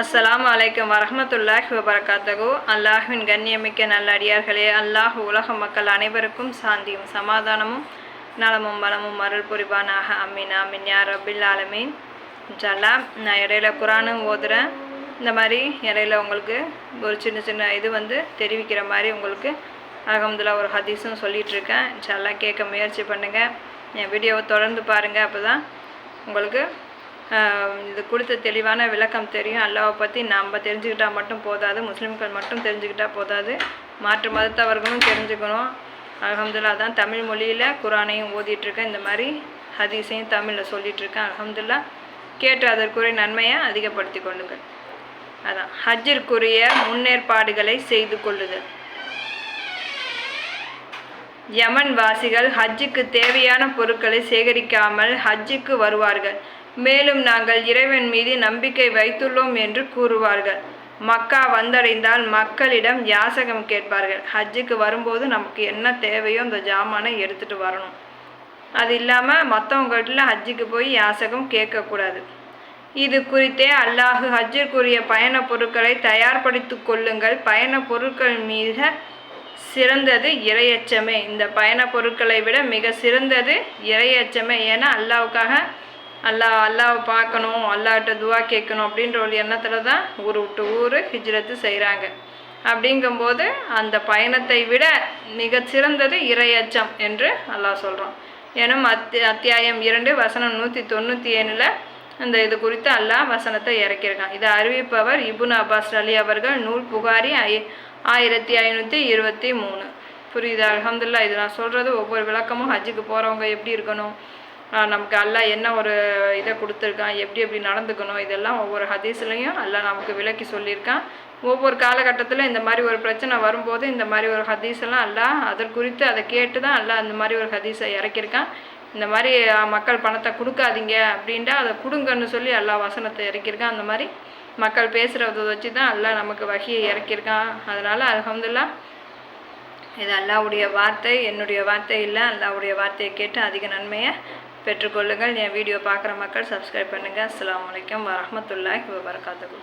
அஸ்லாம் வலைக்கம் வரமத்துல்லாஹி வபரகாத்தகு அல்லாஹுவின் கண்ணியமிக்க நல்லடியார்களே அல்லாஹ் உலக மக்கள் அனைவருக்கும் சாந்தியும் சமாதானமும் நலமும் வளமும் அருள் புரிவானாக. அமீன் அமீன் யார் ரபில் ஆலமீன். இன்ஷால்லா நான் இடையில குரானும் ஓதுறேன். இந்த மாதிரி இடையில உங்களுக்கு ஒரு சின்ன சின்ன இது வந்து தெரிவிக்கிற மாதிரி உங்களுக்கு அகமதுல்லா ஒரு ஹதீஸும் சொல்லிட்டு இருக்கேன் இன்ஷால்லா கேட்க முயற்சி பண்ணுங்கள் என் வீடியோவை தொடர்ந்து பாருங்கள் அப்போ தான் உங்களுக்கு இது கொடுத்த தெளிவான விளக்கம் தெரியும். அல்லாவை பற்றி நம்ம தெரிஞ்சுக்கிட்டால் மட்டும் போதாது முஸ்லீம்கள் மட்டும் தெரிஞ்சுக்கிட்டால் போதாது. மாற்று மதத்தவர்களும் தெரிஞ்சுக்கணும். அலமதுல்லா தான் தமிழ் மொழியில் குரானையும் ஓதிட்டுருக்கேன் இந்த மாதிரி ஹதீஸையும் தமிழில் சொல்லிகிட்ருக்கேன் அலமதுல்லா கேட்டு அதற்குரிய நன்மையை அதிகப்படுத்தி கொள்ளுங்கள். அதான் ஹஜ்ஜிற்குரிய முன்னேற்பாடுகளை செய்து கொள்ளுதல் யமன் வாசிகள் ஹஜ்ஜுக்கு தேவையான பொருட்களை சேகரிக்காமல் ஹஜ்ஜுக்கு வருவார்கள். மேலும் நாங்கள் இறைவன் மீது நம்பிக்கை வைத்துள்ளோம் என்று கூறுவார்கள். மக்கா வந்தடைந்தால் மக்களிடம் யாசகம் கேட்பார்கள். ஹஜ்ஜுக்கு வரும்போது நமக்கு என்ன தேவையோ அந்த ஜாமானை எடுத்துட்டு வரணும். அது இல்லாமல் மற்றவங்கள்ட்ட ஹஜ்ஜுக்கு போய் யாசகம் கேட்கக்கூடாது. இது குறித்தே அல்லாஹு ஹஜ்ஜிற்குரிய பயணப் பொருட்களை தயார்படுத்தி கொள்ளுங்கள். பயணப் பொருட்கள் மீக சிறந்தது இரையச்சமே இந்த பயணப் பொருட்களை விட மிக சிறந்தது இரையச்சமே ஏன்னா அல்லாவுக்காக அல்லாஹ் அல்லாவை பார்க்கணும் அல்லாட்ட துவா கேட்கணும் அப்படின்ற ஒரு எண்ணத்தில் தான் ஊர் விட்டு ஊர் ஹிஜ்ரத்து செய்கிறாங்க அப்படிங்கும்போது அந்த பயணத்தை விட மிக சிறந்தது இரையச்சம் என்று அல்லாஹ் சொல்கிறான் எனும் அத்தி அத்தியாயம் இரண்டு வசனம் நூற்றி தொண்ணூற்றி ஏழில் அந்த இது குறித்து அல்லாஹ் வசனத்தை இறக்கியிருக்கான். இதை அறிவிப்பவர் இபுன் அப்பாஸ் அலி அவர்கள் நூல் புகாரி ஐ ஆயிரத்தி ஐநூற்றி இருபத்தி மூணு. புரியுது? அலமதுல்லா இது நான் சொல்கிறது ஒவ்வொரு விளக்கமும் ஹஜ்ஜுக்கு போகிறவங்க எப்படி இருக்கணும்? நமக்கு அல்லா என்ன ஒரு இதை கொடுத்துருக்கான் எப்படி எப்படி நடந்துக்கணும் இதெல்லாம் ஒவ்வொரு ஹதீஸ்லையும் அல்லா நமக்கு விளக்கி சொல்லியிருக்கான். ஒவ்வொரு காலகட்டத்தில் இந்த மாதிரி ஒரு பிரச்சனை வரும்போது இந்த மாதிரி ஒரு ஹதீஸ் எல்லாம் அல்லாஹ் அதற்குறித்து அதை கேட்டு தான் அல்லா அந்த மாதிரி ஒரு ஹதீஸை இறக்கியிருக்கான். இந்த மாதிரி மக்கள் பணத்தை கொடுக்காதீங்க அப்படின்ட்டா அதை கொடுங்கன்னு சொல்லி எல்லா வசனத்தை இறக்கியிருக்கான். அந்த மாதிரி மக்கள் பேசுகிறத வச்சு தான் எல்லாம் நமக்கு வகையை இறக்கியிருக்கான். அதனால் அல்ஹம்துலில்லாஹ் இது அல்லாவுடைய வார்த்தை என்னுடைய வார்த்தை இல்லை அல்லாவுடைய வார்த்தையை கேட்டு அதிக நன்மையை பெற்றுக்கொள்ளுங்கள். என் வீடியோ பார்க்குற மக்கள் சப்ஸ்கிரைப் பண்ணுங்கள் அஸ்லாம் வலைக்கம் வரஹ்மத்துல்லாஹி வபரகாத்துஹு.